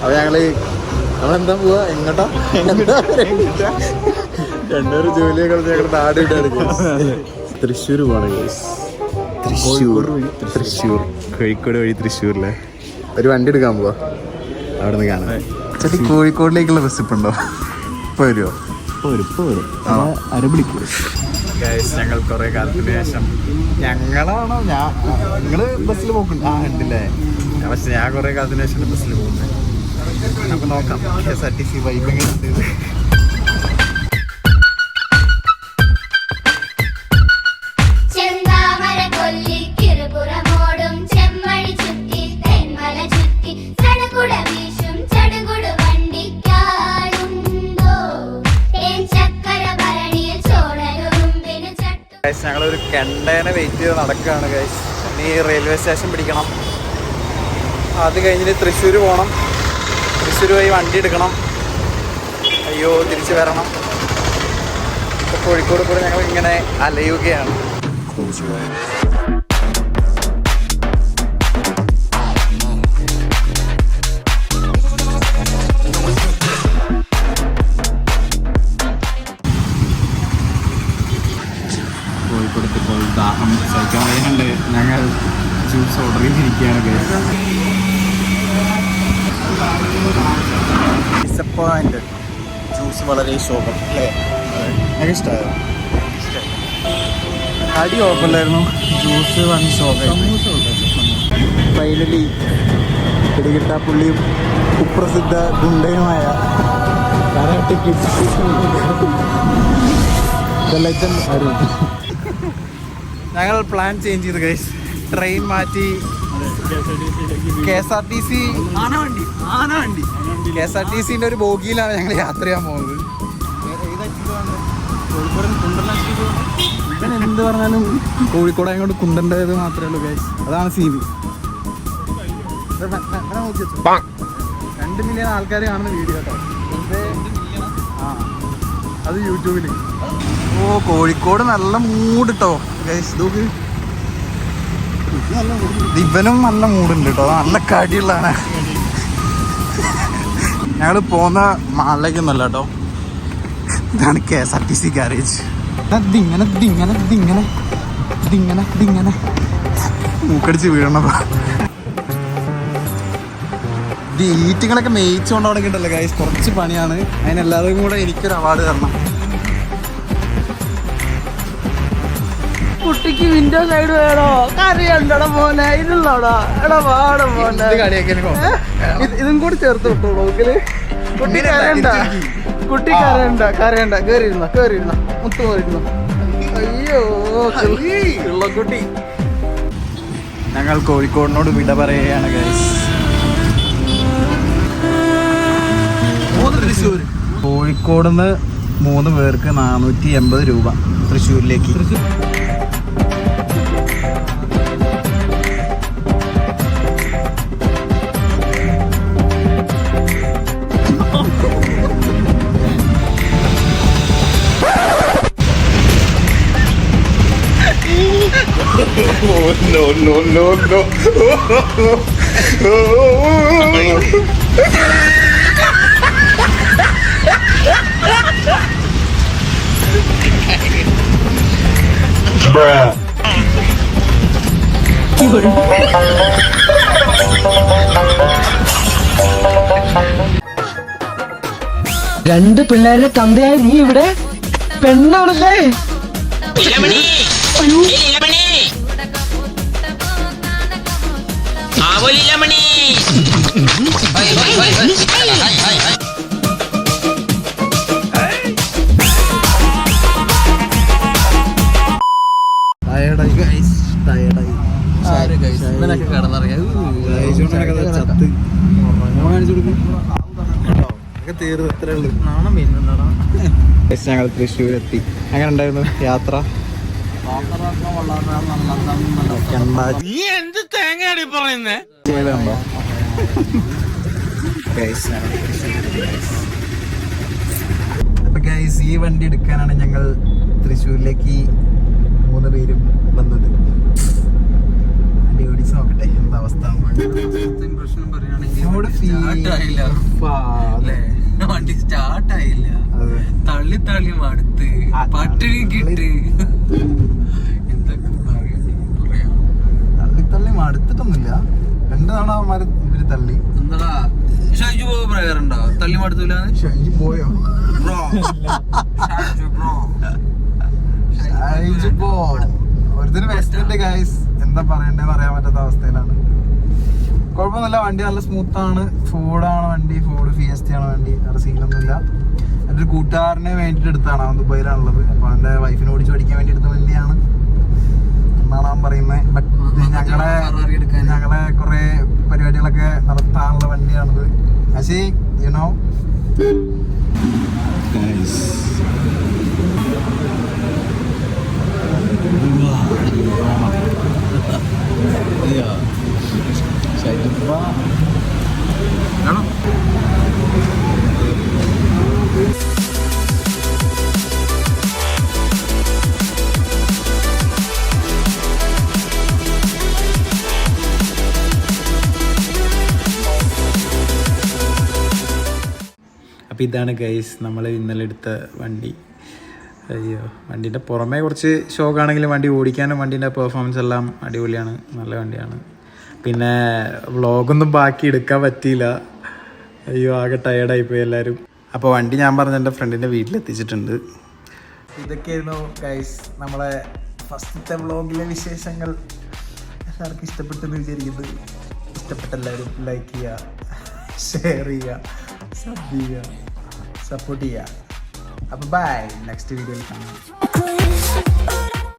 അപ്പൊ ഞങ്ങൾ നമ്മളെന്താ പോവാ? എങ്ങോട്ടാ? രണ്ടൊരു ജോലിയൊക്കെ ഞങ്ങളുടെ നാട് വിട്ടാണ് തൃശ്ശൂർ പോവാണ് guys. തൃശ്ശൂർ. തൃശ്ശൂർ. കോഴിക്കോട് വഴി തൃശ്ശൂരിലെ. ഒരു വണ്ടി എടുക്കാൻ പോവാ. അവിടെ നിന്ന് കാണാം ചേട്ടി കോഴിക്കോടിലേക്കുള്ള ബസ് ഇപ്പൊ ഉണ്ടോ ഇപ്പൊ വരുമോ ഞങ്ങൾ കുറെ കാലത്തിന് ശേഷം ഞങ്ങളാണോ? ഞാൻ നിങ്ങൾ ബസ്സിൽ പോക്കുണ്ട് ആ ഉണ്ടല്ലേ? പക്ഷെ ഞാൻ കുറെ കാലത്തിന് ശേഷം ബസ്സിൽ പോകുന്നത്. നമുക്ക് നോക്കാം. K S R T C vibe എങ്ങനെയുണ്ട് ഞങ്ങളൊരു കണ്ടേനെ വെയിറ്റ് ചെയ്ത് നടക്കുകയാണ് ഗൈസ് ഇനി റെയിൽവേ സ്റ്റേഷൻ പിടിക്കണം. അത് കഴിഞ്ഞിട്ട് തൃശ്ശൂർ പോകണം തൃശ്ശൂർ പോയി വണ്ടി എടുക്കണം. അയ്യോ തിരിച്ചു വരണം. ഇപ്പോൾ കോഴിക്കോട് കൂടെ ഞങ്ങൾ ഇങ്ങനെ അലയുകയാണ്. കോഴിക്കോട് ഇപ്പോൾ ദാഹം സഹിക്കാൻ ഞങ്ങൾ ജ്യൂസ് ഓർഡർ ചെയ്തിരിക്കുകയാണ്. ഡിസപ്പോയിന്റഡ് ജ്യൂസ് വളരെ ശോകം അല്ലേ? ഇഷ്ടമായോ. അടി കുഴപ്പമില്ലായിരുന്നു ജ്യൂസ് വൺ ശോകം ഫൈനലി പിടികിട്ടാപ്പുള്ളിയും കുപ്രസിദ്ധ ഗുണ്ടയുമായ കരാട്ടെ ഞങ്ങൾ പ്ലാൻ ചേഞ്ച് ചെയ്ത് ഗൈസ് ട്രെയിൻ മാറ്റി K S R T C ആനവണ്ടി ആനവണ്ടി. കെ എസ് ആർ ടി സിന്റെ ഒരു ബോഗിയിലാണ് ഞങ്ങൾ യാത്ര ചെയ്യാൻ പോകുന്നത്. എന്ത് പറഞ്ഞാലും കോഴിക്കോട് അങ്ങോട്ട് കുണ്ടന്റേത് മാത്രമേ ഉള്ളൂ ഗൈസ് അതാണ് സീൻ രണ്ട് മില്യൺ ആൾക്കാർ കാണുന്ന വീഡിയോ കേട്ടോ. ആ. അത് യൂട്യൂബിൽ ഓ കോഴിക്കോട് നല്ല മൂഡ് കേട്ടോ ഗൈസ് ഇതൊക്കെ ഇവനും നല്ല മൂടുണ്ട് കേട്ടോ നല്ല കടിയുള്ളതാണ്. ഞങ്ങൾ പോകുന്ന മാളിലേക്കൊന്നല്ല കേട്ടോ ഇതാണ് K S R T C garage. ദിങ്ങനെ ദിങ്ങനെ ദിങ്ങനെ ദിങ്ങനെ ദിങ്ങനെ മൂക്കടിച്ച് വീഴണത് ഇത് ഈറ്റുകളൊക്കെ മേയിച്ചുകൊണ്ട് അവിടെ കുറച്ച് പണിയാണ്. അതിനെല്ലാവരും കൂടെ എനിക്കൊരു അവാർഡ് തരണം. കുട്ടിക്ക് വിൻഡോ സൈഡ് വേണോ? കറിയണ്ടട മോനെ ഇരുന്നോടാ എടാ വാട മോനെ. ഇത് കൂടി ചേർത്ത് വിട്ടോളൂ ബ്ലോക്കിൽ? കുട്ടി കരയണ്ട. കുട്ടി കരയണ്ട കരയണ്ട. കേറിയിരുന്ന കേറിയിരുന്ന. മുത്തു പോയിരുന്ന. അയ്യോ കുട്ടി ഞങ്ങൾ കോഴിക്കോടിനോട് വിട പറയുകയാണ് കോഴിക്കോട് നിന്ന് മൂന്ന് പേർക്ക് നാനൂറ്റി എൺപത് രൂപ തൃശ്ശൂരിലേക്ക്. രണ്ട് പിള്ളേരുടെ തന്തയായി നീ ഇവിടെ പെണ്ണാണല്ലേ? ഇലമണി ആവോലിലമണി ടയർഡായി ഗൈസ് ടയർഡായി ഇവനൊക്കെ കിടന്നറിയാം. ചത്ത്. Guys, ഞങ്ങൾ തൃശ്ശൂരെത്തി. അങ്ങനെ ഉണ്ടായിരുന്നു യാത്ര? എന്ത് തേങ്ങയാണ് പറയുന്നേ? പറയുന്നത്. അപ്പൊ ഗൈസ് ഈ വണ്ടി എടുക്കാനാണ് ഞങ്ങൾ തൃശ്ശൂരിലേക്ക് മൂന്ന് പേരും വന്നത്. വണ്ടി ഓടിച്ച് നോക്കട്ടെ എന്താ അവസ്ഥ? പ്രശ്നം പറയുകയാണെങ്കിൽ ഇവിടെ സ്റ്റാർട്ട് ആയില്ല ഫാ, വണ്ടി സ്റ്റാർട്ട് ആയില്ല. തള്ളി തള്ളി മടുത്ത്. പട്ടിണി കിട്ട്. തള്ളി രണ്ടു തവണ അവന്മാര് ഇവർ തള്ളി. എന്താടാ? ഷൈജു പോ പറയാറുണ്ടോ തള്ളി മടുത്തൂലെന്ന്? ഷഞ്ചി പോയോ? ബ്രോ. ഷൈജു ബ്രോ. ഷൈജി പോ. ഒരുത്തിന് വെസ്റ്റിന്റെ ഗൈസ് എന്താ പറയണ്ടെന്ന് അറിയാൻ പറ്റാത്ത അവസ്ഥയിലാണ്. കുഴപ്പമൊന്നുമില്ല വണ്ടി നല്ല സ്മൂത്ത് ആണ്. ഫോർഡാണ് വണ്ടി ഫോർഡ് ടി ആണ് വണ്ടി. വേറെ സീനൊന്നുമില്ല എന്റെ ഒരു കൂട്ടുകാരനെ വേണ്ടിയിട്ട് എടുത്താണ്. അവൻ ദുബൈയിലാണുള്ളത്. അപ്പോൾ അവന്റെ വൈഫിനെ ഓടിച്ച് പഠിക്കാൻ വേണ്ടി എടുത്ത വണ്ടിയാണ്. എന്നാണ് പറയുന്നത്. ബട്ട് ഞങ്ങളെ. ഞങ്ങളെ കുറെ പരിപാടികളൊക്കെ നടത്താനുള്ള വണ്ടിയാണിത്. പക്ഷേ യുനോ അപ്പോൾ ഇതാണ് ഗൈസ് നമ്മൾ ഇന്നലെ എടുത്ത വണ്ടി. അയ്യോ വണ്ടീന്റെ പുറമേ കുറച്ച് ഷോക്കാണെങ്കിലും വണ്ടി ഓടിക്കാനും വണ്ടീന്റെ പെർഫോമൻസ് എല്ലാം അടിപൊളിയാണ് നല്ല വണ്ടിയാണ്. പിന്നെ വ്ളോഗൊന്നും ബാക്കി എടുക്കാൻ പറ്റിയില്ല. അയ്യോ ആകെ ടയേർഡായിപ്പോയി എല്ലാവരും അപ്പോൾ വണ്ടി ഞാൻ പറഞ്ഞ എന്റെ ഫ്രണ്ടിന്റെ വീട്ടിലെത്തിച്ചിട്ടുണ്ട്. ഇതൊക്കെയായിരുന്നു ഗൈസ് നമ്മളെ ഫസ്റ്റത്തെ വ്ളോഗിലെ വിശേഷങ്ങൾ. എല്ലാവർക്കും ഇഷ്ടപ്പെട്ടെന്ന് വിചാരിക്കുന്നത് ഇഷ്ടപ്പെട്ട എല്ലാവരും ലൈക്ക് ചെയ്യുക ഷെയർ ചെയ്യുക സബ് ചെയ്യുക. സപ്പോർട്ട് ചെയ്യുക. അപ്പോൾ ബൈ. നെക്സ്റ്റ് വീഡിയോയിൽ കാണാം.